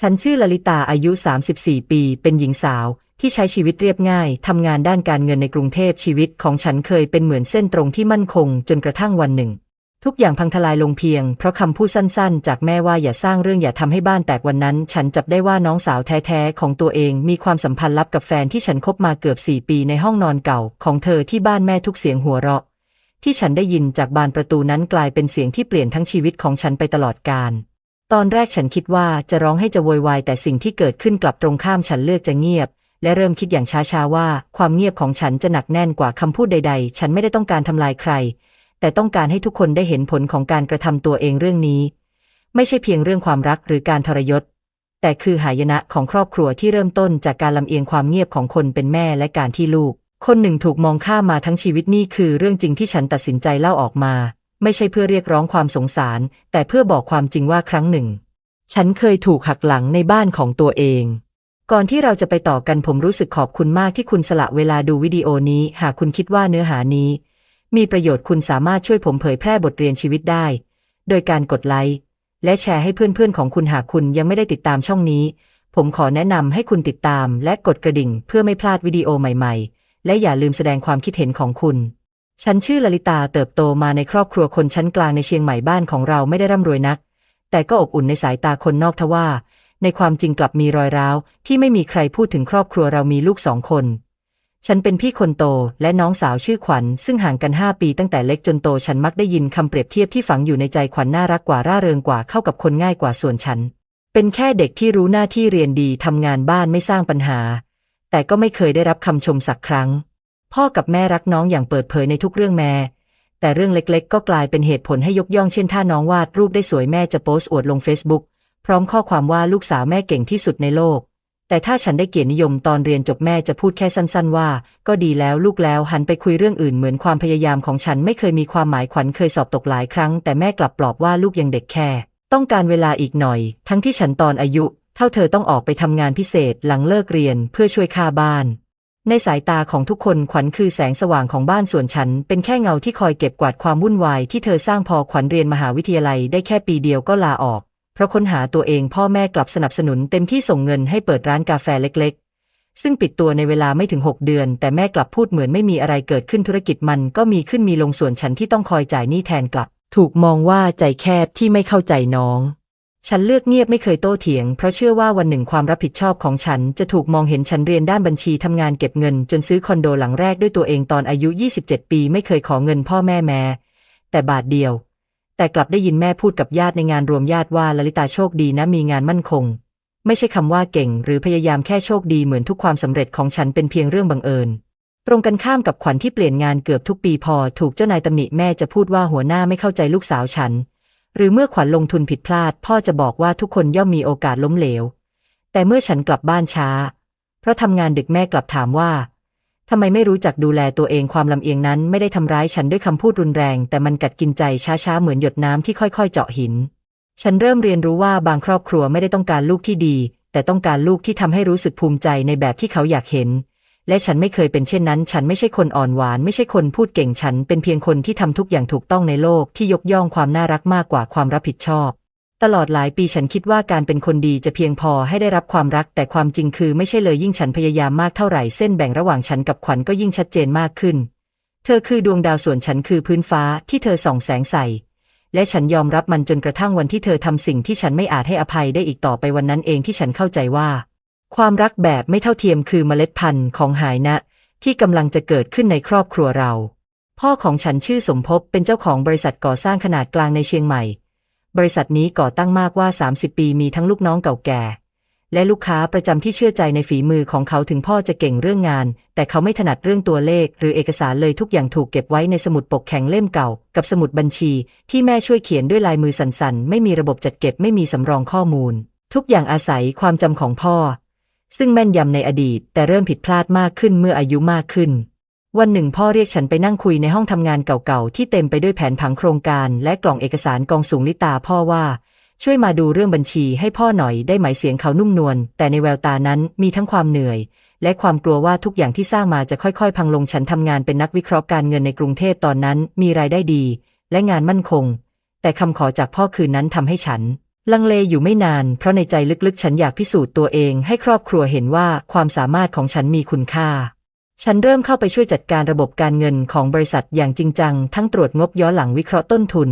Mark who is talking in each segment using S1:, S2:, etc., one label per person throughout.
S1: ฉันชื่อลลิตาอายุ 34 ปี เป็นหญิงสาวที่ใช้ชีวิตเรียบง่าย ทำงานด้านการเงินในกรุงเทพชีวิตของฉันเคยเป็นเหมือนเส้นตรงที่มั่นคง จนกระทั่งวันหนึ่ง ทุกอย่างพังทลายลงเพียง เพราะคำพูดสั้นๆ จากแม่ว่าอย่าสร้างเรื่องอย่าทำให้บ้านแตกวันนั้น ฉันจับได้ว่าน้องสาวแท้ๆของตัวเองมีความสัมพันธ์ลับกับแฟนที่ฉันคบมาเกือบสี่ปีในห้องนอนเก่า ของเธอที่บ้านแม่ทุกเสียงหัวเราะ ที่ฉันได้ยินจากบานประตูนั้นกลายเป็นเสียงที่เปลี่ยนทั้งชีวิตของฉันไปตลอดกาล ตอนแรกฉันคิดว่าจะร้องให้จะโวยวายแต่สิ่งที่เกิดขึ้นกลับตรงข้ามฉันเลือกจะเงียบ และเริ่มคิดอย่างช้าๆว่า ความเงียบของฉันจะหนักแน่นกว่าคำพูดใด ๆ ฉันไม่ได้ต้องการทำลายใคร แต่ต้องการให้ทุกคนได้เห็นผลของการกระทำตัวเองเรื่องนี้ ไม่ใช่เพียงเรื่องความรักหรือการทรยศ แต่คือหายนะของครอบครัวที่เริ่มต้นจากการลำเอียงความเงียบของคนเป็นแม่และการที่ลูก คนหนึ่งถูกมองข้ามมาทั้งชีวิตนี่คือเรื่องจริงที่ฉันตัดสินใจเล่าออกมา ไม่ใช่เพื่อเรียกร้องความสงสาร แต่เพื่อบอกความจริงว่าครั้งหนึ่ง ฉันเคยถูกหักหลังในบ้านของตัวเอง ก่อนที่เราจะไปต่อกันผมรู้สึกขอบคุณมากที่คุณสละเวลาดูวิดีโอนี้ หากคุณคิดว่าเนื้อหานี้ มีประโยชน์คุณสามารถช่วยผมเผยแพร่บทเรียนชีวิตได้ โดยการกดไลค์และแชร์ให้เพื่อนๆของคุณหากคุณยังไม่ได้ติดตามช่องนี้ ผมขอแนะนำให้คุณติดตามและกดกระดิ่งเพื่อไม่พลาดวิดีโอใหม่ๆ และอย่าลืมแสดงความคิดเห็นของคุณ ฉันชื่อลลิตาเติบโตมาในครอบครัวคนชั้นกลางในเชียงใหม่บ้านของเราไม่ได้ร่ำรวยนัก แต่ก็อบอุ่นในสายตาคนนอกทว่า ในความจริงกลับมีรอยร้าว ที่ไม่มีใครพูดถึงครอบครัวเรามีลูกสองคน ฉันเป็นพี่คนโตและน้องสาวชื่อขวัญ ซึ่งห่างกันห้าปีตั้งแต่เล็กจนโตฉันมักได้ยินคำเปรียบเทียบที่ฝังอยู่ในใจขวัญน่ารักกว่าร่าเริงกว่าเข้ากับคนง่ายกว่าส่วนฉัน เป็นแค่เด็กที่รู้หน้าที่เรียนดีทำงานบ้านไม่สร้างปัญหา แต่ก็ไม่เคยได้รับคำชมสักครั้ง พ่อกับแม่รักน้องอย่างเปิดเผยในทุกเรื่องแม่ แต่เรื่องเล็กๆ ก็กลายเป็นเหตุผลให้ยกย่องเช่นถ้าน้องวาดรูปได้สวยแม่จะโพสต์อวดลงเฟซบุ๊กพร้อมข้อความว่าลูกสาวแม่เก่งที่สุดในโลก แต่ถ้าฉันได้เกียรตินิยมตอนเรียนจบแม่จะพูดแค่สั้น ๆ ว่า ก็ดีแล้วลูกแล้วหันไปคุยเรื่องอื่นเหมือนความพยายามของฉันไม่เคยมีความหมายขวัญเคยสอบตกหลายครั้ง แต่แม่กลับปลอบว่าลูกยังเด็กแค่ ต้องการเวลาอีกหน่อย ทั้งที่ฉันตอนอายุ เท่าเธอต้องออกไปทำงานพิเศษหลังเลิกเรียนเพื่อช่วยค่าบ้าน ในสายตาของทุกคนขวัญคือแสงสว่างของบ้านส่วนฉัน เป็นแค่เงาที่คอยเก็บกวาดความวุ่นวายที่เธอสร้างพอขวัญเรียนมหาวิทยาลัยได้แค่ปีเดียวก็ลาออก เพราะค้นหาตัวเองพ่อแม่กลับสนับสนุนเต็มที่ส่งเงินให้เปิดร้านกาแฟเล็กๆ ซึ่งปิดตัวในเวลาไม่ถึง 6 เดือน แต่แม่กลับพูดเหมือนไม่มีอะไรเกิดขึ้นธุรกิจมันก็มีขึ้นมีลงส่วนฉันที่ต้องคอยจ่ายหนี้แทนกลับ ถูกมองว่าใจแคบที่ไม่เข้าใจน้อง ฉันเลือกเงียบไม่เคยโต้เถียง เพราะเชื่อว่าวันหนึ่งความรับผิดชอบของฉันจะถูกมองเห็นฉันเรียนด้านบัญชีทำงานเก็บเงิน จนซื้อคอนโดหลังแรกด้วยตัวเองตอนอายุ 27 ปีไม่เคยขอเงินพ่อแม่แม้ แต่บาทเดียว แต่กลับได้ยินแม่พูดกับญาติในงานรวมญาติว่าลลิตาโชคดีนะมีงานมั่นคง ไม่ใช่คำว่าเก่ง หรือพยายามแค่โชคดีเหมือนทุกความสำเร็จของฉันเป็นเพียงเรื่องบังเอิญตรงกันข้ามกับขวัญที่เปลี่ยนงานเกือบทุกปีพอ ถูกเจ้านายตำหนิแม่จะพูดว่าหัวหน้าไม่เข้าใจลูกสาวฉัน หรือเมื่อขวัญลงทุนผิดพลาด พ่อจะบอกว่าทุกคนย่อมมีโอกาสล้มเหลว แต่เมื่อฉันกลับบ้านช้า เพราะทำงานดึกแม่กลับถามว่าทำไมไม่รู้จักดูแลตัวเองความลำเอียงนั้นไม่ได้ทำร้ายฉันด้วยคำพูดรุนแรง แต่มันกัดกินใจช้าๆเหมือนหยดน้ำที่ค่อยๆ เจาะหิน ฉันเริ่มเรียนรู้ว่าบางครอบครัวไม่ได้ต้องการลูกที่ดี แต่ต้องการลูกที่ทำให้รู้สึกภูมิใจในแบบที่เขาอยากเห็น และฉันไม่เคยเป็นเช่นนั้น ฉันไม่ใช่คนอ่อนหวาน ไม่ใช่คนพูดเก่ง ฉันเป็นเพียงคนที่ทำทุกอย่างถูกต้องในโลกที่ยกย่องความน่ารักมากกว่าความรับผิดชอบ ตลอดหลายปีฉันคิดว่าการเป็นคนดีจะเพียงพอให้ได้รับความรัก แต่ความจริงคือไม่ใช่เลยยิ่งฉันพยายามมากเท่าไหร่เส้นแบ่งระหว่างฉันกับขวัญก็ยิ่งชัดเจนมากขึ้น เธอคือดวงดาวส่วนฉันคือพื้นฟ้าที่เธอส่องแสงใสและฉันยอมรับมันจนกระทั่งวันที่เธอทำสิ่งที่ฉันไม่อาจให้อภัยได้อีกต่อไปวันนั้นเองที่ฉันเข้าใจว่า ความรักแบบไม่เท่าเทียมคือเมล็ดพันธุ์ของหายนะ ที่กำลังจะเกิดขึ้นในครอบครัวเรา พ่อของฉันชื่อสมภพเป็นเจ้าของบริษัทก่อสร้างขนาดกลางในเชียงใหม่ บริษัทนี้ก่อตั้งมากว่า 30 ปีมีทั้งลูกน้องเก่าแก่ และลูกค้าประจำที่เชื่อใจในฝีมือของเขาถึงพ่อจะเก่งเรื่องงาน แต่เขาไม่ถนัดเรื่องตัวเลข หรือเอกสารเลยทุกอย่างถูกเก็บไว้ในสมุดปกแข็งเล่มเก่า กับสมุดบัญชี ที่แม่ช่วยเขียนด้วยลายมือสั่นๆ ไม่มีระบบจัดเก็บไม่มีสำรองข้อมูล ทุกอย่างอาศัยความจำของพ่อ ซึ่งแม่นยำในอดีต แต่เริ่มผิดพลาดมากขึ้นเมื่ออายุมากขึ้น วันหนึ่งพ่อเรียกฉันไปนั่งคุยในห้องทำงานเก่าๆ ที่เต็มไปด้วยแผนผังโครงการและกล่องเอกสารกองสูงลิตาพ่อว่า ช่วยมาดูเรื่องบัญชีให้พ่อหน่อยได้ไหมเสียงเขานุ่มนวลแต่ในแววตานั้นมีทั้งความเหนื่อยและความกลัวว่าทุกอย่างที่สร้างมาจะค่อยๆ พังลงฉันทำงานเป็นนักวิเคราะห์การเงินในกรุงเทพตอนนั้น มีรายได้ดี และงานมั่นคง แต่คำขอจากพ่อคืนนั้นทำให้ฉัน ลังเลอยู่ไม่นาน เพราะในใจลึกๆ ฉันอยากพิสูจน์ตัวเองให้ครอบครัวเห็นว่าความสามารถของฉันมีคุณค่า ฉันเริ่มเข้าไปช่วยจัดการระบบการเงินของบริษัทอย่างจริงจัง ทั้งตรวจงบย้อนหลังวิเคราะห์ต้นทุน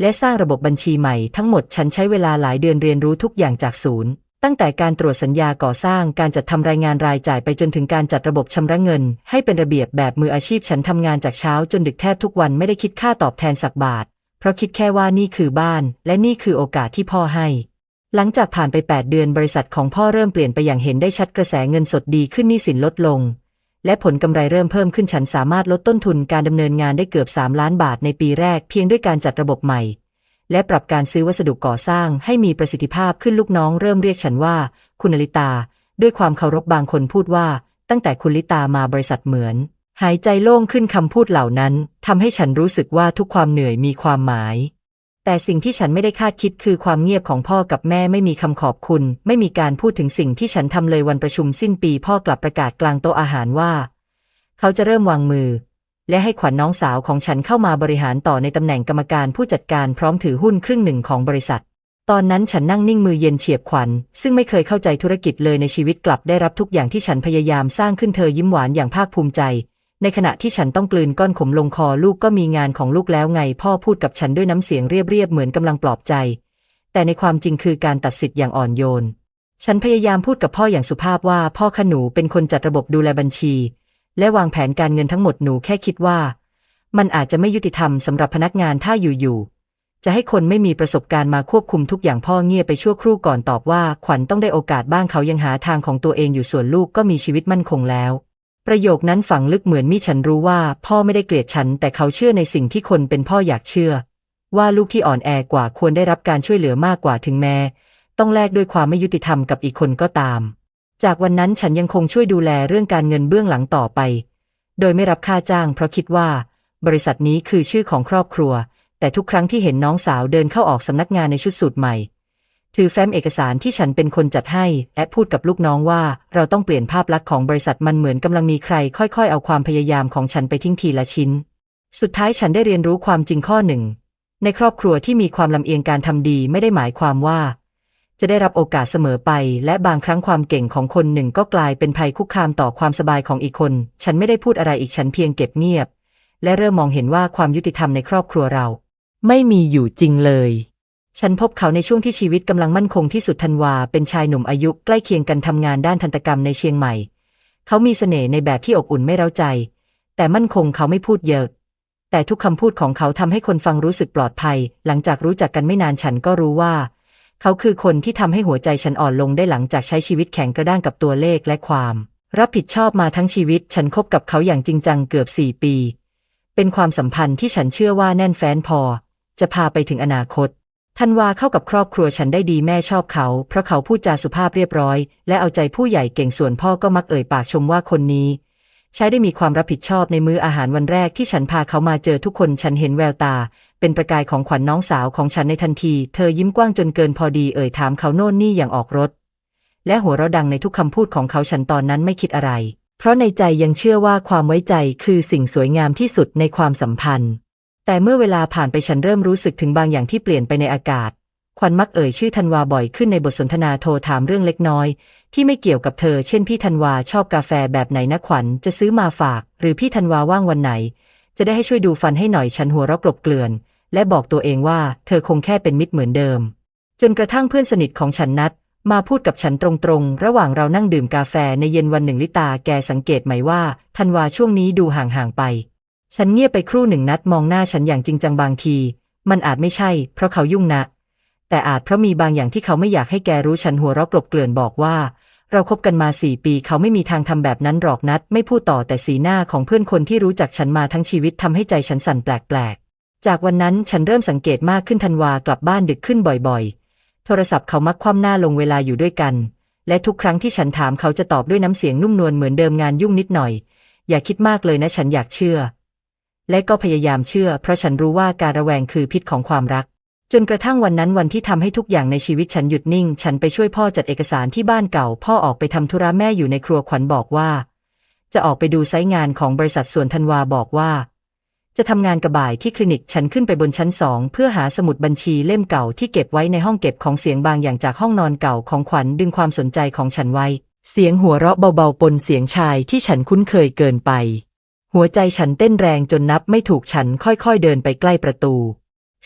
S1: และสร้างระบบบัญชีใหม่ทั้งหมดฉันใช้เวลาหลายเดือนเรียนรู้ทุกอย่างจากศูนย์ตั้งแต่การตรวจสัญญาก่อสร้างการจัดทำรายงานรายจ่ายไปจนถึงการจัดระบบชำระเงิน ให้เป็นระเบียบแบบมืออาชีพฉันทำงานจากเช้าจนดึกแทบทุกวันไม่ได้คิดค่าตอบแทนสักบาท เพราะคิดแค่ว่านี่คือบ้าน และนี่คือโอกาสที่พ่อให้ หลังจากผ่านไป 8 เดือนบริษัทของพ่อเริ่มเปลี่ยนไปอย่างเห็นได้ชัดกระแสเงินสดดีขึ้นหนี้สินลดลง และผลกำไรเริ่มเพิ่มขึ้นฉันสามารถลดต้นทุนการดำเนินงานได้เกือบ 3 ล้านบาทในปีแรกเพียงด้วยการจัดระบบใหม่ และปรับการซื้อวัสดุก่อสร้างให้มีประสิทธิภาพขึ้นลูกน้องเริ่มเรียกฉันว่า คุณลิตา ด้วยความเคารพบางคนพูดว่า ตั้งแต่คุณลิตามาบริษัทเหมือน หายใจโล่งขึ้นคำพูดเหล่านั้นทำให้ฉันรู้สึกว่าทุกความเหนื่อยมีความหมาย แต่สิ่งที่ฉันไม่ได้คาดคิดคือความเงียบของพ่อกับแม่ไม่มีคำขอบคุณ ไม่มีการพูดถึงสิ่งที่ฉันทำเลยวันประชุมสิ้นปีพ่อกลับประกาศกลางโต๊ะอาหารว่า เขาจะเริ่มวางมือ และให้ขวัญน้องสาวของฉันเข้ามาบริหารต่อในตำแหน่งกรรมการผู้จัดการพร้อมถือหุ้นครึ่งหนึ่งของบริษัทตอนนั้นฉันนั่งนิ่งมือเย็นเฉียบขวัญ ซึ่งไม่เคยเข้าใจธุรกิจเลยในชีวิตกลับได้รับทุกอย่างที่ฉันพยายามสร้างขึ้นเธอยิ้มหวานอย่างภาคภูมิใจ ในขณะที่ฉันต้องกลืนก้อนขมลงคอลูกก็มีงานของลูกแล้วไง พ่อพูดกับฉันด้วยน้ำเสียงเรียบๆเหมือนกำลังปลอบใจ แต่ในความจริงคือการตัดสิทธิ์อย่างอ่อนโยน ฉันพยายามพูดกับพ่ออย่างสุภาพว่าพ่อขนูเป็นคนจัดระบบดูแลบัญชี และวางแผนการเงินทั้งหมดหนูแค่คิดว่า มันอาจจะไม่ยุติธรรมสำหรับพนักงานถ้าอยู่ๆจะให้คนไม่มีประสบการณ์มาควบคุมทุกอย่างพ่อเงียบไปชั่วครู่ก่อนตอบว่า ขวัญต้องได้โอกาสบ้างเขายังหาทางของตัวเองอยู่ส่วนลูกก็มีชีวิตมั่นคงแล้ว ประโยคนั้นฝังลึกเหมือนมีฉันรู้ว่า พ่อไม่ได้เกลียดฉัน แต่เขาเชื่อในสิ่งที่คนเป็นพ่ออยากเชื่อ ว่าลูกที่อ่อนแอกว่าควรได้รับการช่วยเหลือมากกว่าถึงแม้ ต้องแลกด้วยความไม่ยุติธรรมกับอีกคนก็ตาม จากวันนั้นฉันยังคงช่วยดูแลเรื่องการเงินเบื้องหลังต่อไป โดยไม่รับค่าจ้างเพราะคิดว่า บริษัทนี้คือชื่อของครอบครัว แต่ทุกครั้งที่เห็นน้องสาวเดินเข้าออกสำนักงานในชุดสูตรใหม่ ถือแฟ้มเอกสารที่ฉันเป็นคนจัดให้และพูดกับลูกน้องว่า เราต้องเปลี่ยนภาพลักษณ์ของบริษัทมันเหมือนกำลังมีใคร ค่อยๆ เอาความพยายามของฉันไปทิ้งทีละชิ้น สุดท้ายฉันได้เรียนรู้ความจริงข้อหนึ่ง ในครอบครัวที่มีความลำเอียงการทำดีไม่ได้หมายความว่า จะได้รับโอกาสเสมอไป และบางครั้งความเก่งของคนหนึ่งก็กลายเป็นภัยคุกคามต่อความสบายของอีกคน ฉันไม่ได้พูดอะไรอีกฉันเพียงเก็บเงียบ และเริ่มมองเห็นว่าความยุติธรรมในครอบครัวเรา ไม่มีอยู่จริงเลย ฉันพบเขาในช่วงที่ชีวิตกำลังมั่นคงที่สุดธันวาเป็นชายหนุ่มอายุใกล้เคียงกันทำงานด้านทันตกรรมในเชียงใหม่ เขามีเสน่ห์ในแบบที่อบอุ่นไม่เร้าใจ แต่มั่นคงเขาไม่พูดเยอะ แต่ทุกคำพูดของเขาทำให้คนฟังรู้สึกปลอดภัย หลังจากรู้จักกันไม่นานฉันก็รู้ว่า เขาคือคนที่ทำให้หัวใจฉันอ่อนลงได้หลังจากใช้ชีวิตแข็งกระด้างกับตัวเลขและความ รับผิดชอบมาทั้งชีวิต ฉันคบกับเขาอย่างจริงจังเกือบสี่ปี เป็นความสัมพันธ์ที่ฉันเชื่อว่าแน่นแฟ้นพอ จะพาไปถึงอนาคต ธันวาเข้ากับครอบครัวฉันได้ดีแม่ชอบเขา เพราะเขาพูดจาสุภาพเรียบร้อย และเอาใจผู้ใหญ่เก่งส่วนพ่อก็มักเอ่ยปากชมว่าคนนี้ ใช้ได้มีความรับผิดชอบในมื้ออาหารวันแรกที่ฉันพาเขามาเจอทุกคนฉันเห็นแววตา เป็นประกายของขวัญน้องสาวของฉันในทันที เธอยิ้มกว้างจนเกินพอดีเอ่ยถามเขาโน่นนี่อย่างออกรถ และหัวเราะดังในทุกคำพูดของเขาฉันตอนนั้นไม่คิดอะไร เพราะในใจยังเชื่อว่าความไว้ใจคือสิ่งสวยงามที่สุดในความสัมพันธ์ แต่เมื่อเวลาผ่านไปฉันเริ่มรู้สึกถึงบางอย่างที่เปลี่ยนไปในอากาศขวัญมักเอ่ยชื่อธันวาบ่อยขึ้นในบทสนทนาโทรถามเรื่องเล็กน้อย ที่ไม่เกี่ยวกับเธอ เช่นพี่ธันวาชอบกาแฟแบบไหนนะขวัญจะซื้อมาฝาก หรือพี่ธันวาว่างวันไหน จะได้ให้ช่วยดูฟันให้หน่อยฉันหัวเราะกลบเกลื่อน และบอกตัวเองว่าเธอคงแค่เป็นมิตรเหมือนเดิม จนกระทั่งเพื่อนสนิทของฉันนัดมาพูดกับฉันตรงๆ ระหว่างเรานั่งดื่มกาแฟในเย็นวันหนึ่งลิตาแกสังเกตไหมว่าธันวาช่วงนี้ดูห่างๆไป ฉันเงียบไปครู่หนึ่งนัดมองหน้าฉันอย่างจริงจังบางที มันอาจไม่ใช่ เพราะเขายุ่งนะ แต่อาจเพราะมีบางอย่างที่เขาไม่อยากให้แกรู้ฉันหัวเราะกลบเกลื่อนบอกว่า เราคบกันมาสี่ปี เขาไม่มีทางทำแบบนั้นหรอกนัด ไม่พูดต่อแต่สีหน้าของเพื่อนคนที่รู้จักฉันมาทั้งชีวิตทำให้ใจฉันสั่นแปลกๆ จากวันนั้นฉันเริ่มสังเกตมากขึ้นธันวากลับบ้านดึกขึ้นบ่อยๆ โทรศัพท์เขามักคว่ำหน้าลงเวลาอยู่ด้วยกัน และทุกครั้งที่ฉันถามเขาจะตอบด้วยน้ำเสียงนุ่มนวลเหมือนเดิมงานยุ่งนิดหน่อย อย่าคิดมากเลยนะฉันอยากเชื่อ และก็พยายามเชื่อ เพราะฉันรู้ว่าการระแวงคือพิษของความรัก จนกระทั่งวันนั้นวันที่ทำให้ทุกอย่างในชีวิตฉันหยุดนิ่ง ฉันไปช่วยพ่อจัดเอกสารที่บ้านเก่า พ่อออกไปทำธุระแม่อยู่ในครัวขวัญบอกว่า จะออกไปดูไซต์งานของบริษัทส่วนธันวาบอกว่า จะทำงานกระบ่ายที่คลินิกฉันขึ้นไปบนชั้นสองเพื่อหาสมุดบัญชีเล่มเก่าที่เก็บไว้ในห้องเก็บของเสียงบางอย่างจากห้องนอนเก่าของขวัญดึงความสนใจของฉันไว้ เสียงหัวเราะเบาๆปนเสียงชายที่ฉันคุ้นเคยเกินไป หัวใจฉันเต้นแรงจนนับไม่ถูกฉันค่อยๆเดินไปใกล้ประตู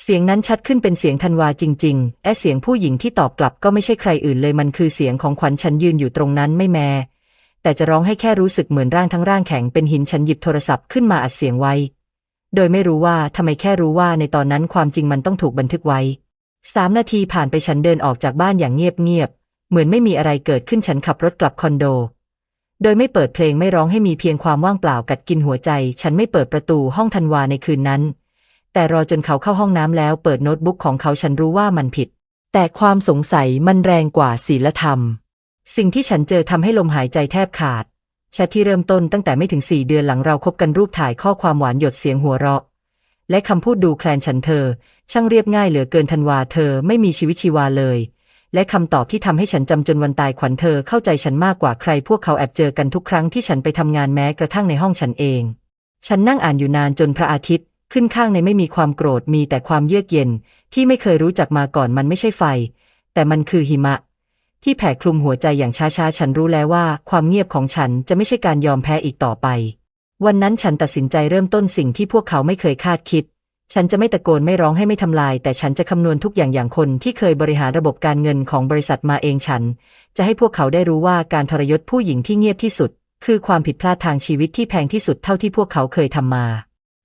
S1: เสียงนั้นชัดขึ้นเป็นเสียงธันวาจริง ๆ และเสียงผู้หญิงที่ตอบกลับก็ไม่ใช่ใครอื่นเลยมันคือเสียงของขวัญฉันยืนอยู่ตรงนั้นไม่แม้แต่จะร้องให้แค่รู้สึกเหมือนร่างทั้งร่างแข็งเป็นหินฉันหยิบโทรศัพท์ขึ้นมาอัดเสียงไว้ โดยไม่รู้ว่าทำไมแค่รู้ว่าในตอนนั้นความจริงมันต้องถูกบันทึกไว้สามนาทีผ่านไปฉันเดินออกจากบ้านอย่างเงียบๆเหมือนไม่มีอะไรเกิดขึ้นฉันขับรถกลับคอนโด โดยไม่เปิดเพลงไม่ร้องให้มีเพียงความว่างเปล่ากัดกินหัวใจ ฉันไม่เปิดประตูห้องธันวาในคืนนั้น แต่รอจนเขาเข้าห้องน้ำแล้วเปิดโน้ตบุ๊กของเขาฉันรู้ว่ามันผิด แต่ความสงสัยมันแรงกว่าศีลธรรม สิ่งที่ฉันเจอทำให้ลมหายใจแทบขาดแชทที่เริ่มต้นตั้งแต่ไม่ถึงสี่เดือนหลังเราคบกันรูปถ่ายข้อความหวานหยดเสียงหัวเราะ และคำพูดดูแคลนฉันเธอ ช่างเรียบง่ายเหลือเกินธันวาเธอไม่มีชีวิตชีวาเลย และคำตอบที่ทำให้ฉันจำจนวันตายขวัญเธอเข้าใจฉันมากกว่าใครพวกเขาแอบเจอกันทุกครั้งที่ฉันไปทำงานแม้กระทั่งในห้องฉันเอง ฉันนั่งอ่านอยู่นานจนพระอาทิตย์ ขึ้นข้างในไม่มีความโกรธมีแต่ความเยือกเย็น ที่ไม่เคยรู้จักมาก่อนมันไม่ใช่ไฟ แต่มันคือหิมะ ที่แผ่คลุมหัวใจอย่างช้าๆ ฉันรู้แล้วว่า ความเงียบของฉันจะไม่ใช่การยอมแพ้อีกต่อไป วันนั้นฉันตัดสินใจเริ่มต้นสิ่งที่พวกเขาไม่เคยคาดคิด ฉันจะไม่ตะโกนไม่ร้องให้ไม่ทำลาย แต่ฉันจะคำนวณทุกอย่างอย่างคนที่เคยบริหารระบบการเงินของบริษัทมาเองฉัน จะให้พวกเขาได้รู้ว่าการทรยศผู้หญิงที่เงียบที่สุด คือความผิดพลาดทางชีวิตที่แพงที่สุดเท่าที่พวกเขาเคยทำมา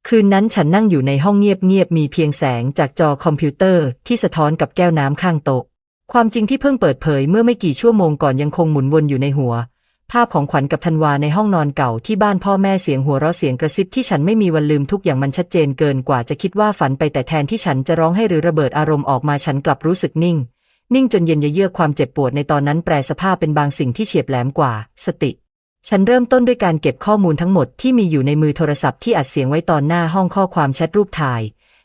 S1: คืนนั้นฉันนั่งอยู่ในห้องเงียบๆมีเพียงแสงจากจอคอมพิวเตอร์ที่สะท้อนกับแก้วน้ำข้างโต๊ะความจริงที่เพิ่งเปิดเผยเมื่อไม่กี่ชั่วโมงก่อนยังคงหมุนวนอยู่ในหัว ภาพของขวัญกับธันวาในห้องนอนเก่าที่บ้านพ่อแม่เสียงหัวเราะเสียงกระซิบที่ฉันไม่มีวันลืมทุกอย่างมันชัดเจนเกินกว่าจะคิดว่าฝันไปแต่แทนที่ฉันจะร้องให้หรือระเบิดอารมณ์ออกมาฉันกลับรู้สึกนิ่ง นิ่งจนเย็นเยือกความเจ็บปวดในตอนนั้นแปลสภาพเป็นบางสิ่งที่เฉียบแหลมกว่า สติ ฉันเริ่มต้นด้วยการเก็บข้อมูลทั้งหมดที่มีอยู่ในมือโทรศัพท์ที่อัดเสียงไว้ตอนหน้าห้องข้อความแชทรูปถ่าย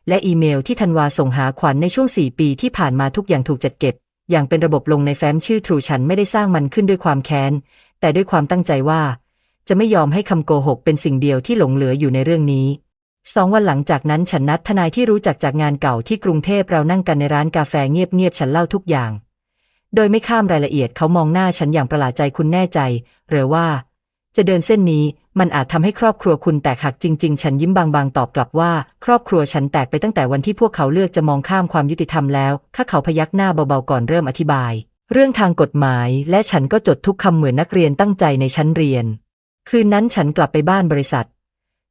S1: และอีเมลที่ธันวาส่งหาขวัญในช่วง4ปีที่ผ่านมาทุกอย่างถูกจัดเก็บ อย่างเป็นระบบลงในแฟ้มชื่อทรูฉันไม่ได้สร้างมันขึ้นด้วยความแค้น แต่ด้วยความตั้งใจว่า จะไม่ยอมให้คำโกหกเป็นสิ่งเดียวที่หลงเหลืออยู่ในเรื่องนี้สองวันหลังจากนั้นฉันนัดทนายที่รู้จักจากงานเก่าที่กรุงเทพเรานั่งกันในร้านกาแฟเงียบๆฉันเล่าทุกอย่าง โดยไม่ข้ามรายละเอียดเขามองหน้าฉันอย่างประหลาดใจคุณแน่ใจ หรือว่า จะเดินเส้นนี้มันอาจทำให้ครอบครัวคุณแตกหักจริง ๆ ฉันยิ้มบางๆตอบกลับว่า ครอบครัวฉันแตกไปตั้งแต่วันที่พวกเขาเลือกจะมองข้ามความยุติธรรมแล้วข้าเขาพยักหน้าเบาๆก่อนเริ่มอธิบาย เรื่องทางกฎหมายและฉันก็จดทุกคำเหมือนนักเรียนตั้งใจในชั้นเรียน คืนนั้นฉันกลับไปบ้านบริษัท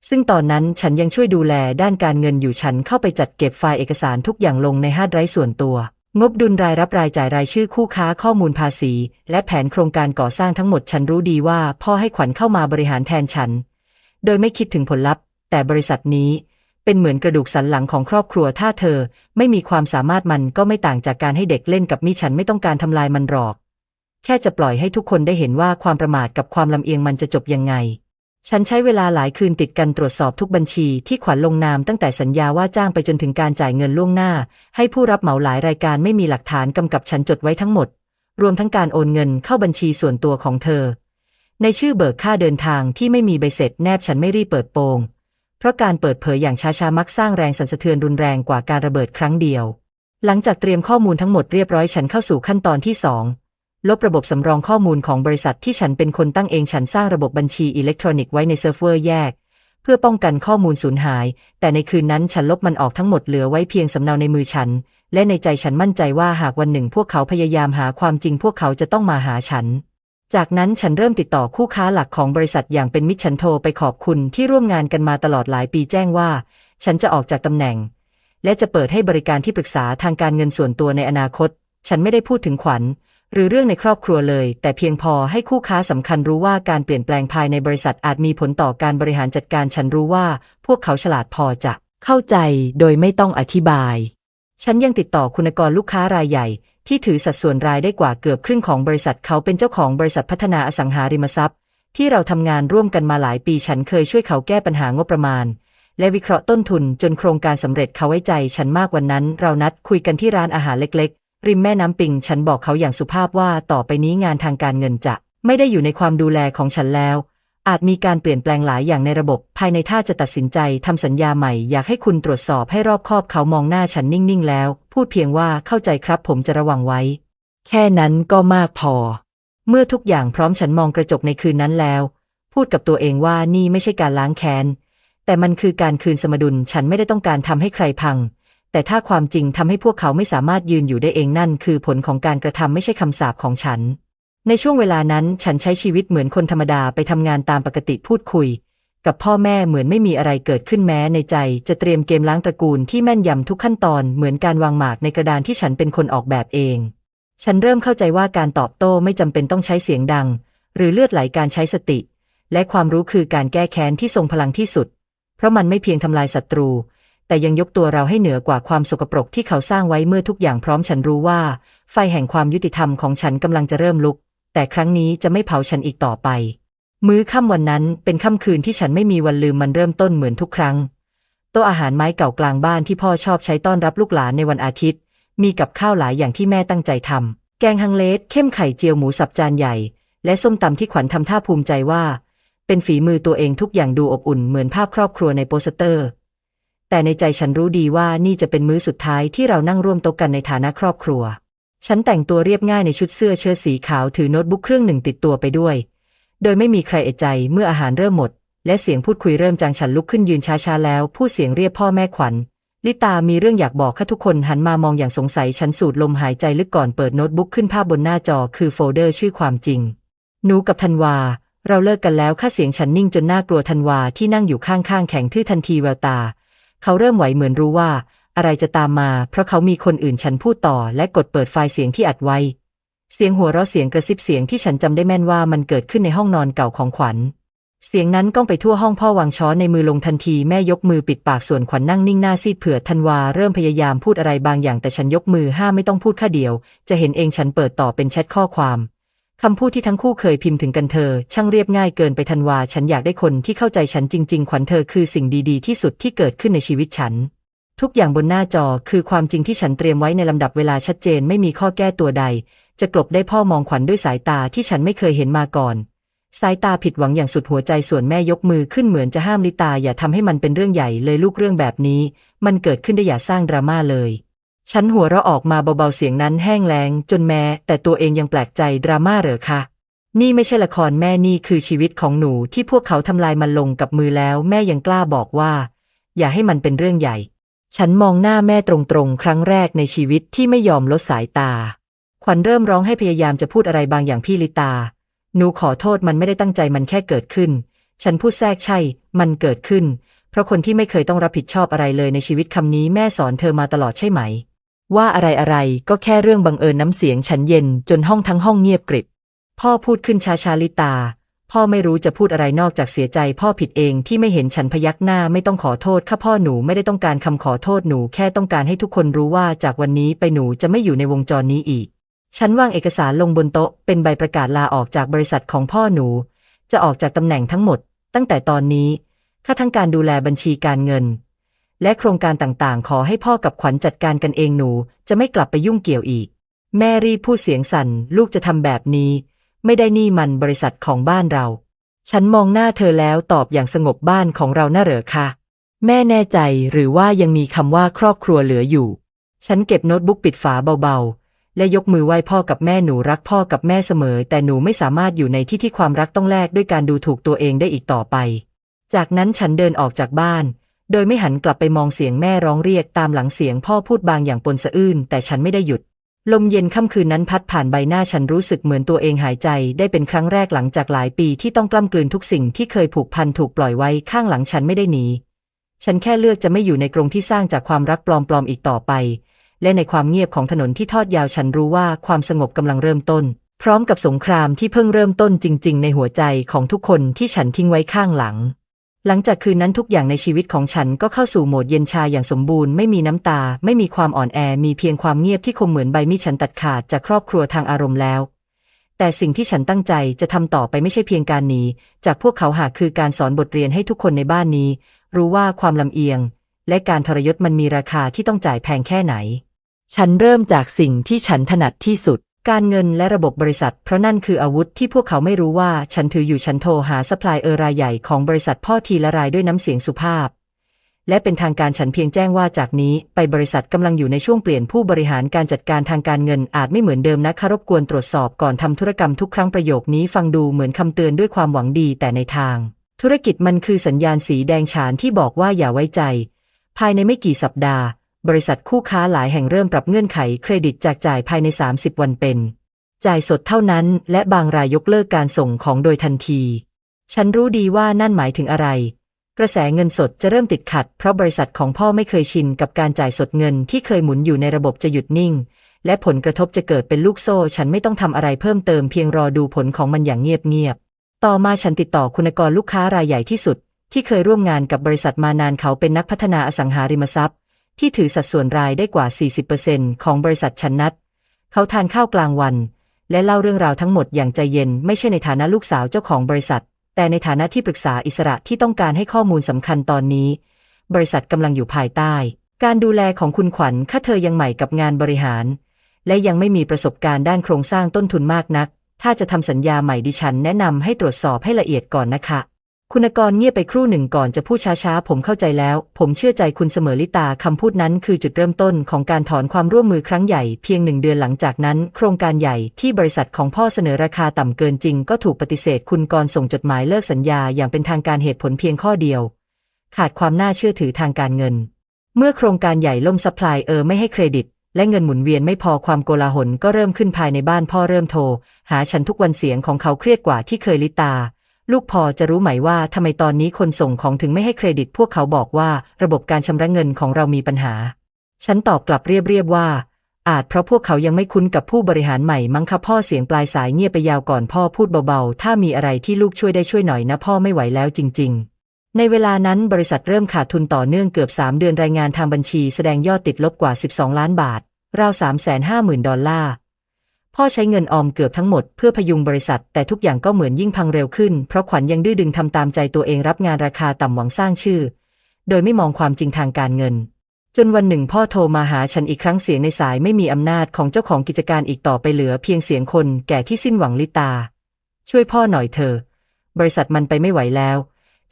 S1: ซึ่งตอนนั้นฉันยังช่วยดูแลด้านการเงินอยู่ฉันเข้าไปจัดเก็บไฟล์เอกสารทุกอย่างลงในฮาร์ดไดรฟ์ส่วนตัว งบดุลรายรับรายจ่ายรายชื่อคู่ค้าข้อมูลภาษี และแผนโครงการก่อสร้างทั้งหมดฉันรู้ดีว่าพ่อให้ขวัญเข้ามาบริหารแทนฉัน โดยไม่คิดถึงผลลัพธ์ แต่บริษัทนี้ เป็นเหมือนกระดูกสันหลังของครอบครัวถ้าเธอ ไม่มีความสามารถมันก็ไม่ต่างจากการให้เด็กเล่นกับมีฉันไม่ต้องการทำลายมันหรอก แค่จะปล่อยให้ทุกคนได้เห็นว่าความประมาทกับความลำเอียงมันจะจบยังไง ฉันใช้เวลาหลายคืนติดกันตรวจสอบทุกบัญชีที่ขวัญลงนามตั้งแต่สัญญาว่าจ้างไปจนถึงการจ่ายเงินล่วงหน้า ให้ผู้รับเหมาหลายรายการไม่มีหลักฐานกำกับฉันจดไว้ทั้งหมด รวมทั้งการโอนเงินเข้าบัญชีส่วนตัวของเธอ ในชื่อเบิกค่าเดินทางที่ไม่มีใบเสร็จแนบฉันไม่รีบเปิดโปง เพราะการเปิดเผยอย่างช้าๆมักสร้างแรงสั่นสะเทือนรุนแรงกว่าการระเบิดครั้งเดียว หลังจากเตรียมข้อมูลทั้งหมดเรียบร้อยฉันเข้าสู่ขั้นตอนที่สองลบระบบสำรองข้อมูลของบริษัทที่ฉันเป็นคนตั้งเองฉันสร้างระบบบัญชีอิเล็กทรอนิกส์ไว้ในเซิร์ฟเวอร์แยก เพื่อป้องกันข้อมูลสูญหาย แต่ในคืนนั้นฉันลบมันออกทั้งหมดเหลือไว้เพียงสำเนาในมือฉัน และในใจฉันมั่นใจว่าหากวันหนึ่งพวกเขาพยายามหาความจริงพวกเขาจะต้องมาหาฉัน จากนั้นฉันเริ่มติดต่อคู่ค้าหลักของบริษัทอย่างเป็นมิตรฉันโทรไปขอบคุณที่ร่วมงานกันมาตลอดหลายปีแจ้งว่า ฉันจะออกจากตำแหน่ง และจะเปิดให้บริการที่ปรึกษาทางการเงินส่วนตัวในอนาคต ฉันไม่ได้พูดถึงขวัญ หรือเรื่องในครอบครัวเลย แต่เพียงพอให้คู่ค้าสำคัญรู้ว่าการเปลี่ยนแปลงภายในบริษัทอาจมีผลต่อการบริหารจัดการฉันรู้ว่า พวกเขาฉลาดพอจะเข้าใจโดยไม่ต้องอธิบาย ฉันยังติดต่อคุณกรลูกค้ารายใหญ่ ที่ถือสัดส่วนรายได้กว่าเกือบครึ่งของบริษัทเขาเป็นเจ้าของบริษัทพัฒนาอสังหาริมทรัพย์ ที่เราทำงานร่วมกันมาหลายปีฉันเคยช่วยเขาแก้ปัญหางบประมาณ และวิเคราะห์ต้นทุนจนโครงการสำเร็จเขาไว้ใจฉันมากวันนั้น เรานัดคุยกันที่ร้านอาหารเล็กๆ ริมแม่น้ำปิง ฉันบอกเขาอย่างสุภาพว่าต่อไปนี้งานทางการเงินจะไม่ได้อยู่ในความดูแลของฉันแล้ว อาจมีการเปลี่ยนแปลงหลายอย่างในระบบ ภายในถ้าจะตัดสินใจทำสัญญาใหม่ อยากให้คุณตรวจสอบให้รอบคอบเขามองหน้าฉันนิ่ง ๆ แล้ว พูดเพียงว่าเข้าใจครับผมจะระวังไว้ แค่นั้นก็มากพอ เมื่อทุกอย่างพร้อมฉันมองกระจกในคืนนั้นแล้ว พูดกับตัวเองว่านี่ไม่ใช่การล้างแค้น แต่มันคือการคืนสมดุลฉันไม่ได้ต้องการทำให้ใครพัง แต่ถ้าความจริงทำให้พวกเขาไม่สามารถยืนอยู่ได้เองนั่น คือผลของการกระทำไม่ใช่คำสาปของฉัน ในช่วงเวลานั้นฉันใช้ชีวิตเหมือนคนธรรมดาไปทำงานตามปกติพูดคุย กับพ่อแม่เหมือนไม่มีอะไรเกิดขึ้นแม้ในใจ จะเตรียมเกมล้างตระกูลที่แม่นยำทุกขั้นตอนเหมือนการวางหมากในกระดานที่ฉันเป็นคนออกแบบเอง ฉันเริ่มเข้าใจว่าการตอบโต้ไม่จำเป็นต้องใช้เสียงดัง หรือเลือดไหลการใช้สติ และความรู้คือการแก้แค้นที่ทรงพลังที่สุด เพราะมันไม่เพียงทำลายศัตรู แต่ยังยกตัวเราให้เหนือกว่าความสกปรกที่เขาสร้างไว้เมื่อทุกอย่างพร้อมฉันรู้ว่า ไฟแห่งความยุติธรรมของฉันกำลังจะเริ่มลุก แต่ครั้งนี้จะไม่เผาฉันอีกต่อไป มื้อค่ำวันนั้นเป็นค่ำคืนที่ฉันไม่มีวันลืมมันเริ่มต้นเหมือนทุกครั้งโต๊ะอาหารไม้เก่ากลางบ้านที่พ่อชอบใช้ต้อนรับลูกหลานในวันอาทิตย์ มีกับข้าวหลายอย่างที่แม่ตั้งใจทำแกงฮังเลสเข้มไข่เจียวหมูสับจานใหญ่ และส้มตำที่ขวัญทำท่าภูมิใจว่า เป็นฝีมือตัวเองทุกอย่างดูอบอุ่นเหมือนภาพครอบครัวในโปสเตอร์ แต่ในใจฉันรู้ดีว่านี่จะเป็นมื้อสุดท้ายที่เรานั่งร่วมโต๊ะกันในฐานะครอบครัว ฉันแต่งตัวเรียบง่ายในชุดเสื้อเชิ้ตสีขาวถือโน้ตบุ๊กเครื่องหนึ่งติดตัวไปด้วย โดยไม่มีใครเอะใจเมื่ออาหารเริ่มหมด และเสียงพูดคุยเริ่มจางฉันลุกขึ้นยืนช้าๆแล้วพูดเสียงเรียกพ่อแม่ขวัญลิตามีเรื่องอยากบอกค่ะทุกคนหันมามองอย่างสงสัยฉันสูดลมหายใจลึกก่อนเปิดโน้ตบุ๊กขึ้นภาพบนหน้าจอคือโฟลเดอร์ชื่อความจริง หนูกับธันวา เราเลิกกันแล้วค่าเสียงฉันนิ่งจนน่ากลัวธันวาที่นั่งอยู่ข้างๆแข็งทื่อทันทีแววตา เขาเริ่มไหวเหมือนรู้ว่า อะไรจะตามมา เพราะเขามีคนอื่นฉันพูดต่อและกดเปิดไฟล์เสียงที่อัดไว้ เสียงหัวเราะเสียงกระซิบเสียงที่ฉันจำได้แม่นว่ามันเกิดขึ้นในห้องนอนเก่าของขวัญ เสียงนั้นก้องไปทั่วห้องพ่อวางช้อนในมือลงทันทีแม่ยกมือปิดปากส่วนขวัญนนั่งนิ่งหน้าซีดเผื่อธันวาเริ่มพยายามพูดอะไรบางอย่างแต่ฉันยกมือห้ามไม่ต้องพูดค่าเดียว จะเห็นเองฉันเปิดต่อเป็นแชทข้อความคำพูดที่ทั้งคู่เคยพิมพ์ถึงกันเธอ ช่างเรียบง่ายเกินไปธันวา ฉันอยากได้คนที่เข้าใจฉันจริง ๆ ขวัญเธอคือสิ่งดีๆ ที่สุดที่เกิดขึ้นในชีวิตฉัน ทุกอย่างบนหน้าจอคือความจริงที่ฉันเตรียมไว้ในลำดับเวลาชัดเจนไม่มีข้อแก้ตัวใด จะกลบได้พ่อมองขวัญด้วยสายตาที่ฉันไม่เคยเห็นมาก่อน สายตาผิดหวังอย่างสุดหัวใจส่วนแม่ยกมือขึ้นเหมือนจะห้ามลิตาอย่าทำให้มันเป็นเรื่องใหญ่เลยลูกเรื่องแบบนี้ มันเกิดขึ้นได้อย่าสร้างดราม่าเลย ฉันหัวเราะออกมาเบาๆเสียงนั้นแห้งแล้งจนแม้แต่ตัวเองยังแปลกใจดราม่าเหรอคะนี่ไม่ใช่ละครแม่นี่คือชีวิตของหนูที่พวกเขาทำลายมันลงกับมือแล้ว แม่ยังกล้าบอกว่า อย่าให้มันเป็นเรื่องใหญ่ ฉันมองหน้าแม่ตรงๆ ครั้งแรกในชีวิตที่ไม่ยอมลดสายตา ขวัญเริ่มร้องให้พยายามจะพูดอะไรบางอย่างพี่ลิตา หนูขอโทษมันไม่ได้ตั้งใจมันแค่เกิดขึ้น ฉันพูดแทรกใช่ มันเกิดขึ้น เพราะคนที่ไม่เคยต้องรับผิดชอบอะไรเลยในชีวิตคำนี้แม่สอนเธอมาตลอดใช่ไหม ว่าอะไรอะไรก็แค่เรื่องบังเอิญน้ำเสียงฉันเย็นจนห้องทั้งห้องเงียบกริบ พ่อพูดขึ้นช้าชาลิตา พ่อไม่รู้จะพูดอะไรนอกจากเสียใจพ่อผิดเองที่ไม่เห็นฉันพยักหน้าไม่ต้องขอโทษข้าพ่อหนูไม่ได้ต้องการคำขอโทษหนูแค่ต้องการให้ทุกคนรู้ว่าจากวันนี้ไปหนูจะไม่อยู่ในวงจรนี้อีก ฉันวางเอกสารลงบนโต๊ะ เป็นใบประกาศลาออกจากบริษัทของพ่อหนู จะออกจากตำแหน่งทั้งหมด ตั้งแต่ตอนนี้ค่าทั้งการดูแลบัญชีการเงิน และโครงการต่างๆ ขอให้พ่อกับขวัญจัดการกันเองหนู จะไม่กลับไปยุ่งเกี่ยวอีก แม่รีพูดเสียงสั่นลูกจะทำแบบนี้ ไม่ได้นี่มันบริษัทของบ้านเรา ฉันมองหน้าเธอแล้วตอบอย่างสงบบ้านของเราน่าเหรอคะแม่แน่ใจหรือว่ายังมีคำว่าครอบครัวเหลืออยู่ ฉันเก็บโน้ตบุ๊กปิดฝาเบาๆ และยกมือไหว้พ่อกับแม่หนูรักพ่อกับแม่เสมอ แต่หนูไม่สามารถอยู่ในที่ที่ความรักต้องแลกด้วยการดูถูกตัวเองได้อีกต่อไป จากนั้นฉันเดินออกจากบ้าน โดยไม่หันกลับไปมองเสียงแม่ร้องเรียกตามหลังเสียงพ่อพูดบางอย่างปนสะอื้นแต่ฉันไม่ได้หยุด ลมเย็นค่ำคืนนั้นพัดผ่านใบหน้าฉันรู้สึกเหมือนตัวเองหายใจได้เป็นครั้งแรกหลังจากหลายปีที่ต้องกล้ำกลืนทุกสิ่งที่เคยผูกพันถูกปล่อยไว้ข้างหลังฉันไม่ได้หนี ฉันแค่เลือกจะไม่อยู่ในกรงที่สร้างจากความรักปลอมๆอีกต่อไป และในความเงียบของถนนที่ทอดยาวฉันรู้ว่าความสงบกำลังเริ่มต้น พร้อมกับสงครามที่เพิ่งเริ่มต้นจริง ๆ ในหัวใจของทุกคนที่ฉันทิ้งไว้ข้างหลัง หลังจากคืนนั้นทุกอย่างในชีวิตของฉันก็เข้าสู่โหมดเย็นชาอย่างสมบูรณ์ไม่มีน้ำตา ไม่มีความอ่อนแอมีเพียงความเงียบที่คมเหมือนใบมีดฉันตัดขาดจากครอบครัวทางอารมณ์แล้ว แต่สิ่งที่ฉันตั้งใจจะทำต่อไปไม่ใช่เพียงการหนีจากพวกเขาหากคือการสอนบทเรียนให้ทุกคนในบ้านนี้ รู้ว่าความลำเอียง และการทรยศมันมีราคาที่ต้องจ่ายแพงแค่ไหน ฉันเริ่มจากสิ่งที่ฉันถนัดที่สุด การเงินและระบบบริษัท เพราะนั่นคืออาวุธที่พวกเขาไม่รู้ว่าฉันถืออยู่ฉันโทรหาซัพพลายเออร์รายใหญ่ของบริษัทพ่อทีละรายด้วยน้ำเสียงสุภาพ และเป็นทางการฉันเพียงแจ้งว่าจากนี้ ไปบริษัทกำลังอยู่ในช่วงเปลี่ยนผู้บริหารการจัดการทางการเงินอาจไม่เหมือนเดิมนะคะรบกวนตรวจสอบก่อนทำธุรกรรมทุกครั้งประโยคนี้ฟังดูเหมือนคำเตือนด้วยความหวังดีแต่ในทาง ธุรกิจมันคือสัญญาณสีแดงฉานที่บอกว่าอย่าไว้ใจ ภายในไม่กี่สัปดาห์ บริษัทคู่ค้าหลายแห่งเริ่มปรับเงื่อนไขเครดิตจากจ่ายภายใน 30 วันเป็น จ่ายสดเท่านั้น และบางรายยกเลิกการส่งของโดยทันที ฉันรู้ดีว่านั่นหมายถึงอะไร กระแสเงินสดจะเริ่มติดขัด เพราะบริษัทของพ่อไม่เคยชินกับการจ่ายสดเงินที่เคยหมุนอยู่ในระบบจะหยุดนิ่ง และผลกระทบจะเกิดเป็นลูกโซ่ ฉันไม่ต้องทำอะไรเพิ่มเติมเพียงรอดูผลของมันอย่างเงียบๆต่อมาฉันติดต่อคุณกรลูกค้ารายใหญ่ที่สุด ที่เคยร่วมงานกับบริษัทมานานเขาเป็นนักพัฒนาอสังหาริมทรัพย์ ที่ถือสัดส่วนรายได้กว่า 40%ของบริษัทฉันนัดเขาทานข้าวกลางวัน และเล่าเรื่องราวทั้งหมดอย่างใจเย็นไม่ใช่ในฐานะลูกสาวเจ้าของบริษัท แต่ในฐานะที่ปรึกษาอิสระที่ต้องการให้ข้อมูลสำคัญตอนนี้ บริษัทกำลังอยู่ภายใต้ การดูแลของคุณขวัญค่าเธอยังใหม่กับงานบริหาร และยังไม่มีประสบการณ์ด้านโครงสร้างต้นทุนมากนัก ถ้าจะทำสัญญาใหม่ดิฉันแนะนำให้ตรวจสอบให้ละเอียดก่อนนะคะ คุณกรเงียบไปครู่หนึ่งก่อนจะพูดช้าๆ ผมเข้าใจแล้ว ผมเชื่อใจคุณเสมอลิตาคำพูดนั้นคือจุดเริ่มต้นของการถอนความร่วมมือครั้งใหญ่เพียงหนึ่งเดือนหลังจากนั้น โครงการใหญ่ที่บริษัทของพ่อเสนอราคาต่ำเกินจริงก็ถูกปฏิเสธคุณกรส่งจดหมายเลิกสัญญาอย่างเป็นทางการเหตุผลเพียงข้อเดียว ขาดความน่าเชื่อถือทางการเงิน เมื่อโครงการใหญ่ล่มซัพพลายเออไม่ให้เครดิต และเงินหมุนเวียนไม่พอความโกลาหลก็เริ่มขึ้นภายในบ้านพ่อเริ่มโทรหาฉันทุกวันเสียงของเขาเครียดกว่าที่เคยลิตา ลูกพอจะรู้ไหมว่าทำไมตอนนี้คนส่งของถึงไม่ให้เครดิต พวกเขาบอกว่าระบบการชำระเงินของเรามีปัญหา ฉันตอบกลับเรียบๆว่า อาจเพราะพวกเขายังไม่คุ้นกับผู้บริหารใหม่มั้งคะพ่อเสียงปลายสายเงียบไปยาวก่อนพ่อพูดเบาๆ ถ้ามีอะไรที่ลูกช่วยได้ช่วยหน่อยนะพ่อไม่ไหวแล้วจริง ๆในเวลานั้นบริษัทเริ่มขาดทุนต่อเนื่องเกือบ 3 เดือนรายงานทางบัญชีแสดงยอดติดลบกว่า 12 ล้านบาท ราว 350,000 ดอลลาร์ พ่อใช้เงินออมเกือบทั้งหมดเพื่อพยุงบริษัท แต่ทุกอย่างก็เหมือนยิ่งพังเร็วขึ้น เพราะขวัญยังดื้อดึงทำตามใจตัวเองรับงานราคาต่ำหวังสร้างชื่อ โดยไม่มองความจริงทางการเงิน จนวันหนึ่งพ่อโทรมาหาฉันอีกครั้งเสียงในสายไม่มีอำนาจของเจ้าของกิจการอีกต่อไปเหลือเพียงเสียงคนแก่ที่สิ้นหวังลิตา ช่วยพ่อหน่อยเถอะบริษัทมันไปไม่ไหวแล้ว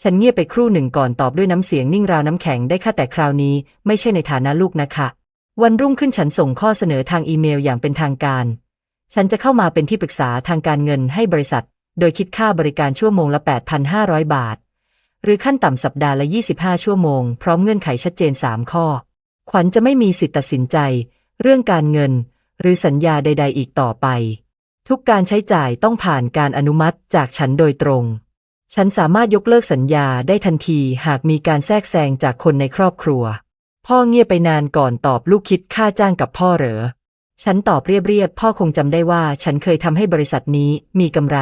S1: ฉันเงียบไปครู่หนึ่งก่อนตอบด้วยน้ำเสียงนิ่งราวน้ำแข็งได้ค่ะแต่คราวนี้ ไม่ใช่ในฐานะลูกนะคะ วันรุ่งขึ้นฉันส่งข้อเสนอทางอีเมลอย่างเป็นทางการ ฉันจะเข้ามาเป็นที่ปรึกษาทางการเงินให้บริษัท โดยคิดค่าบริการชั่วโมงละ 8,500 บาท หรือขั้นต่ำสัปดาห์ละ 25 ชั่วโมง พร้อมเงื่อนไขชัดเจน 3 ข้อ ขวัญจะไม่มีสิทธิ์ตัดสินใจ เรื่องการเงิน หรือสัญญาใด ๆ อีกต่อไป ทุกการใช้จ่ายต้องผ่านการอนุมัติจากฉันโดยตรง ฉันสามารถยกเลิกสัญญาได้ทันทีหากมีการแทรกแซงจากคนในครอบครัว พ่อเงียบไปนานก่อนตอบลูกคิดค่าจ้างกับพ่อเหรอ ฉันตอบเรียบๆ พ่อคงจำได้ว่าฉันเคยทำให้บริษัทนี้มีกำไร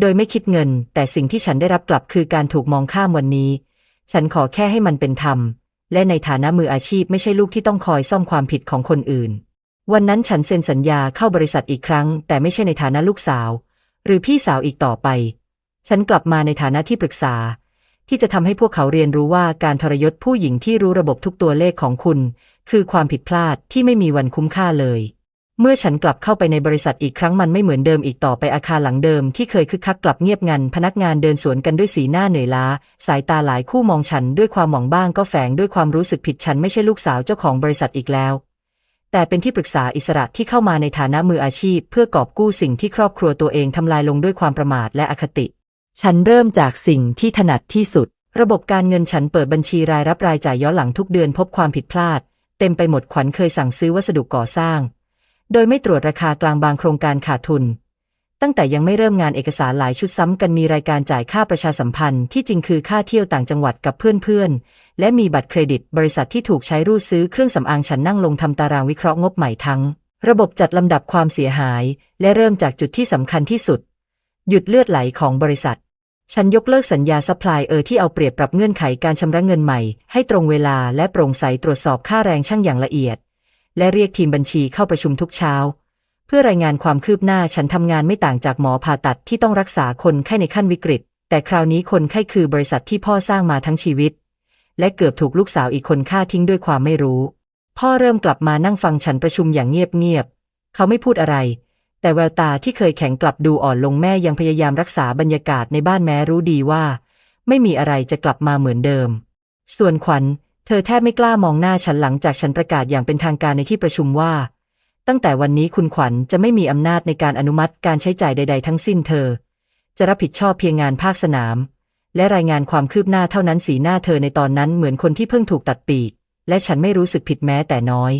S1: โดยไม่คิดเงิน แต่สิ่งที่ฉันได้รับกลับคือการถูกมองข้ามวันนี้ ฉันขอแค่ให้มันเป็นธรรม และในฐานะมืออาชีพไม่ใช่ลูกที่ต้องคอยซ่อมความผิดของคนอื่น วันนั้นฉันเซ็นสัญญาเข้าบริษัทอีกครั้ง แต่ไม่ใช่ในฐานะลูกสาว หรือพี่สาวอีกต่อไป ฉันกลับมาในฐานะที่ปรึกษา ที่จะทำให้พวกเขาเรียนรู้ว่าการทรยศผู้หญิงที่รู้ระบบทุกตัวเลขของคุณ คือความผิดพลาดที่ไม่มีวันคุ้มค่าเลย เมื่อฉันกลับเข้าไปในบริษัทอีกครั้งมันไม่เหมือนเดิมอีกต่อไปอาคารหลังเดิมที่เคยคึกคักกลับเงียบงัน พนักงานเดินสวนกันด้วยสีหน้าเหนื่อยล้า สายตาหลายคู่มองฉันด้วยความหวังบ้างก็แฝงด้วยความรู้สึกผิดฉันไม่ใช่ลูกสาวเจ้าของบริษัทอีกแล้ว แต่เป็นที่ปรึกษาอิสระที่เข้ามาในฐานะมืออาชีพ เพื่อกอบกู้สิ่งที่ครอบครัวตัวเองทำลายลงด้วยความประมาทและอคติ ฉันเริ่มจากสิ่งที่ถนัดที่สุด ระบบการเงินฉันเปิดบัญชีรายรับรายจ่ายย้อนหลังทุกเดือนพบความผิดพลาด เต็มไปหมดขวัญเคยสั่งซื้อวัสดุก่อสร้าง โดยไม่ตรวจราคากลางบางโครงการขาดทุน ตั้งแต่ยังไม่เริ่มงานเอกสารหลายชุดซ้ำกันมีรายการจ่ายค่าประชาสัมพันธ์ที่จริงคือค่าเที่ยวต่างจังหวัดกับเพื่อนๆ และมีบัตรเครดิต บริษัทที่ถูกใช้รูดซื้อเครื่องสำอางฉันนั่งลงทำตารางวิเคราะห์งบใหม่ทั้ง ระบบจัดลำดับความเสียหาย และเริ่มจากจุดที่สำคัญที่สุด หยุดเลือดไหลของบริษัท ฉันยกเลิกสัญญาซัพพลายเออที่เอาเปรียบปรับเงื่อนไขการชำระเงินใหม่ ให้ตรงเวลาและโปร่งใสตรวจสอบค่าแรงช่างอย่างละเอียด และเรียกทีมบัญชีเข้าประชุมทุกเช้า เพื่อรายงานความคืบหน้าฉันทำงานไม่ต่างจากหมอผ่าตัดที่ต้องรักษาคนไข้ในขั้นวิกฤต แต่คราวนี้คนไข้คือบริษัทที่พ่อสร้างมาทั้งชีวิต และเกือบถูกลูกสาวอีกคนฆ่าทิ้งด้วยความไม่รู้ พ่อเริ่มกลับมานั่งฟังฉันประชุมอย่างเงียบๆเขาไม่พูดอะไร แต่แววตาที่เคยแข็งกลับดูอ่อนลงแม่ยังพยายามรักษาบรรยากาศในบ้านแม้รู้ดีว่า ไม่มีอะไรจะกลับมาเหมือนเดิม ส่วนขวัญ เธอแทบไม่กล้ามองหน้าฉันหลังจากฉันประกาศอย่างเป็นทางการในที่ประชุมว่า ตั้งแต่วันนี้คุณขวัญจะไม่มีอำนาจในการอนุมัติการใช้จ่ายใด ๆ ทั้งสิ้นเธอ จะรับผิดชอบเพียงงานภาคสนาม และรายงานความคืบหน้าเท่านั้นสีหน้าเธอในตอนนั้นเหมือนคนที่เพิ่งถูกตัดปีก และฉันไม่รู้สึกผิดแม้แต่น้อย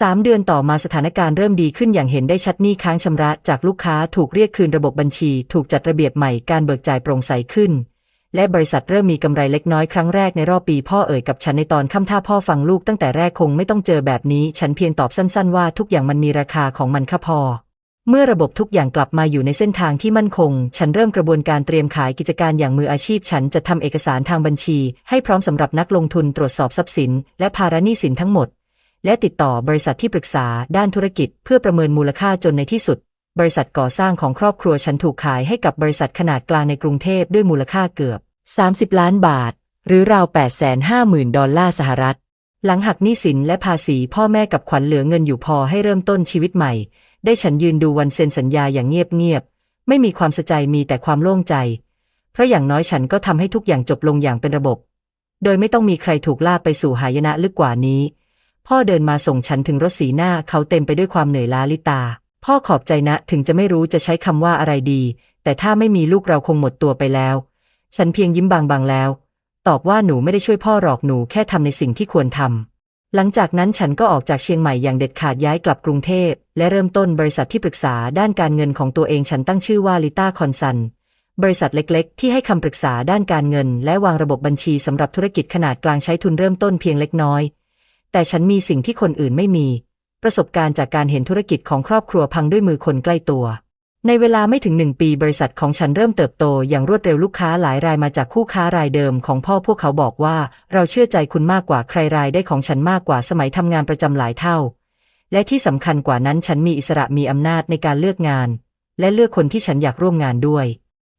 S1: สามเดือนต่อมาสถานการณ์เริ่มดีขึ้นอย่างเห็นได้ชัดหนี้ค้างชำระจากลูกค้าถูกเรียกคืนระบบบัญชี ถูกจัดระเบียบใหม่การเบิกจ่ายโปร่งใสขึ้น และบริษัทเริ่มมีกำไรเล็กน้อยครั้งแรกในรอบปีพ่อเอ่ยกับฉันในตอนค่ำถ้าพ่อฟังลูกตั้งแต่แรกคงไม่ต้องเจอแบบนี้ ฉันเพียงตอบสั้น ๆ ว่าทุกอย่างมันมีราคาของมันค่ะพ่อเมื่อระบบทุกอย่างกลับมาอยู่ในเส้นทางที่มั่นคง ฉันเริ่มกระบวนการเตรียมขายกิจการอย่างมืออาชีพ ฉันจะทำเอกสารทางบัญชี ให้พร้อมสำหรับนักลงทุนตรวจสอบทรัพย์สิน และภาระหนี้สินทั้งหมด และติดต่อบริษัทที่ปรึกษาด้านธุรกิจ เพื่อประเมินมูลค่าจนในที่สุด บริษัทก่อสร้างของครอบครัวฉันถูกขายให้กับบริษัทขนาดกลางในกรุงเทพด้วยมูลค่าเกือบ 30 ล้านบาท หรือราว 850,000 ดอลลาร์สหรัฐ หลังหักหนี้สินและภาษีพ่อแม่กับขวัญเหลือเงินอยู่พอให้เริ่มต้นชีวิตใหม่ ได้ฉันยืนดูวันเซ็นสัญญาอย่างเงียบๆไม่มีความสะใจมีแต่ความโล่งใจ เพราะอย่างน้อยฉันก็ทำให้ทุกอย่างจบลงอย่างเป็นระบบ โดยไม่ต้องมีใครถูกลากไปสู่หายนะลึกกว่านี้ พ่อเดินมาส่งฉันถึงรถสีหน้าเขาเต็มไปด้วยความเหนื่อยล้าลิตา พ่อขอบใจนะถึงจะไม่รู้จะใช้คำว่าอะไรดี แต่ถ้าไม่มีลูกเราคงหมดตัวไปแล้ว ฉันเพียงยิ้มบางๆแล้ว ตอบว่าหนูไม่ได้ช่วยพ่อหรอกหนูแค่ทำในสิ่งที่ควรทำหลังจากนั้นฉันก็ออกจากเชียงใหม่อย่างเด็ดขาดย้ายกลับกรุงเทพ และเริ่มต้นบริษัทที่ปรึกษาด้านการเงินของตัวเองฉันตั้งชื่อว่าลิต้าคอนซันบริษัทเล็ก ๆ ที่ให้คำปรึกษาด้านการเงิน และวางระบบบัญชีสำหรับธุรกิจขนาดกลางใช้ทุนเริ่มต้นเพียงเล็กน้อย แต่ฉันมีสิ่งที่คนอื่นไม่มี ประสบการณ์จากการเห็นธุรกิจของครอบครัวพังด้วยมือคนใกล้ตัว ในเวลาไม่ถึงหนึ่งปีบริษัทของฉันเริ่มเติบโตอย่างรวดเร็วลูกค้าหลายรายมาจากคู่ค้ารายเดิมของพ่อพวกเขาบอกว่า เราเชื่อใจคุณมากกว่าใครรายได้ของฉันมากกว่าสมัยทำงานประจำหลายเท่า และที่สำคัญกว่านั้นฉันมีอิสระมีอำนาจในการเลือกงาน และเลือกคนที่ฉันอยากร่วมงานด้วย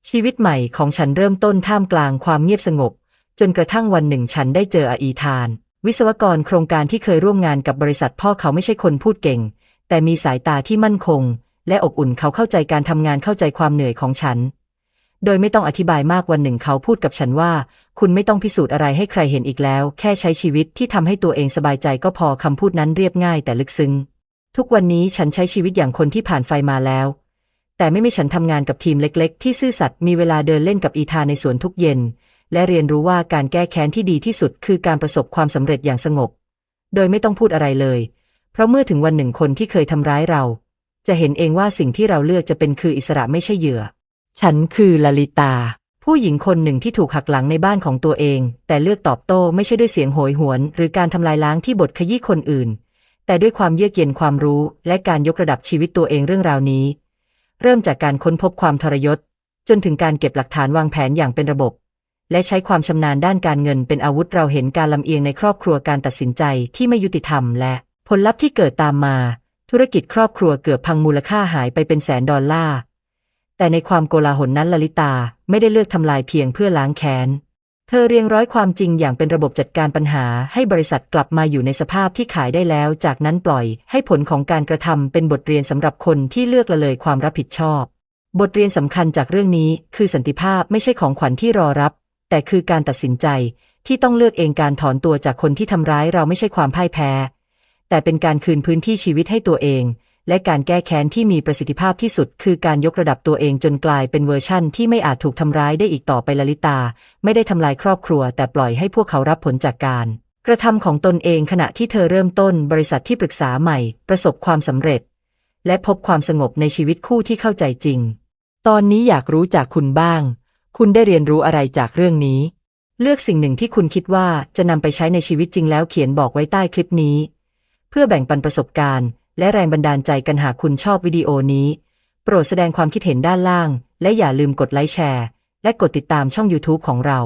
S1: ชีวิตใหม่ของฉันเริ่มต้นท่ามกลางความเงียบสงบ จนกระทั่งวันหนึ่งฉันได้เจออาอีธาน วิศวกรโครงการที่เคยร่วมงานกับบริษัทพ่อเขาไม่ใช่คนพูดเก่ง แต่มีสายตาที่มั่นคง และอบอุ่นเขาเข้าใจการทำงานเข้าใจความเหนื่อยของฉัน โดยไม่ต้องอธิบายมากวันหนึ่งเขาพูดกับฉันว่า คุณไม่ต้องพิสูจน์อะไรให้ใครเห็นอีกแล้ว แค่ใช้ชีวิตที่ทำให้ตัวเองสบายใจก็พอคำพูดนั้นเรียบง่ายแต่ลึกซึ้ง ทุกวันนี้ฉันใช้ชีวิตอย่างคนที่ผ่านไฟมาแล้ว แต่ไม่ไม่ฉันทำงานกับทีมเล็ก ๆ ที่ซื่อสัตย์มีเวลาเดินเล่นกับอีธาในสวนทุกเย็น และเรียนรู้ว่าการแก้แค้นที่ดีที่สุดคือการประสบความสำเร็จอย่างสงบ โดยไม่ต้องพูดอะไรเลย เพราะเมื่อถึงวันหนึ่งคนที่เคยทำร้ายเรา จะเห็นเองว่าสิ่งที่เราเลือกจะเป็นคืออิสระไม่ใช่เหยื่อ ฉันคือลลิตา ผู้หญิงคนหนึ่งที่ถูกหักหลังในบ้านของตัวเอง แต่เลือกตอบโต้ไม่ใช่ด้วยเสียงโหยหวน หรือการทำลายล้างที่บทขยี้คนอื่น แต่ด้วยความเยือกเย็นความรู้ และการยกระดับชีวิตตัวเองเรื่องราวนี้ เริ่มจากการค้นพบความทรยศ จนถึงการเก็บหลักฐานวางแผนอย่างเป็นระบบ และใช้ความชำนาญด้านการเงินเป็นอาวุธเราเห็นการลำเอียงในครอบครัวการตัดสินใจที่ไม่ยุติธรรมและผลลัพธ์ที่เกิดตามมา ธุรกิจครอบครัวเกือบพังมูลค่าหายไปเป็นแสนดอลลาร์ แต่ในความโกลาหลนั้นลลิตาไม่ได้เลือกทำลายเพียงเพื่อล้างแค้น เธอเรียงร้อยความจริงอย่างเป็นระบบจัดการปัญหาให้บริษัทกลับมาอยู่ในสภาพที่ขายได้แล้ว จากนั้นปล่อยให้ผลของการกระทำเป็นบทเรียนสำหรับคนที่เลือกละเลยความรับผิดชอบ บทเรียนสำคัญจากเรื่องนี้คือสันติภาพไม่ใช่ของขวัญที่รอรับ แต่คือการตัดสินใจที่ต้องเลือกเองการถอนตัวจากคนที่ทำร้ายเราไม่ใช่ความพ่ายแพ้ แต่เป็นการคืนพื้นที่ชีวิตให้ตัวเอง และการแก้แค้นที่มีประสิทธิภาพที่สุด คือการยกระดับตัวเองจนกลายเป็นเวอร์ชั่นที่ไม่อาจถูกทำร้ายได้อีกต่อไปลลิตา ไม่ได้ทำลายครอบครัว แต่ปล่อยให้พวกเขารับผลจากการ กระทำของตนเองขณะที่เธอเริ่มต้นบริษัทที่ปรึกษาใหม่ ประสบความสำเร็จ และพบความสงบในชีวิตคู่ที่เข้าใจจริง ตอนนี้อยากรู้จากคุณบ้าง คุณได้เรียนรู้อะไรจากเรื่องนี้ เลือกสิ่งหนึ่งที่คุณคิดว่าจะนำไปใช้ในชีวิตจริงแล้วเขียนบอกไว้ใต้คลิปนี้ เพื่อแบ่งปันประสบการณ์ และแรงบันดาลใจกันหากคุณชอบวิดีโอนี้ โปรดแสดงความคิดเห็นด้านล่าง และอย่าลืมกดไลค์แชร์ และกดติดตามช่อง YouTube ของเรา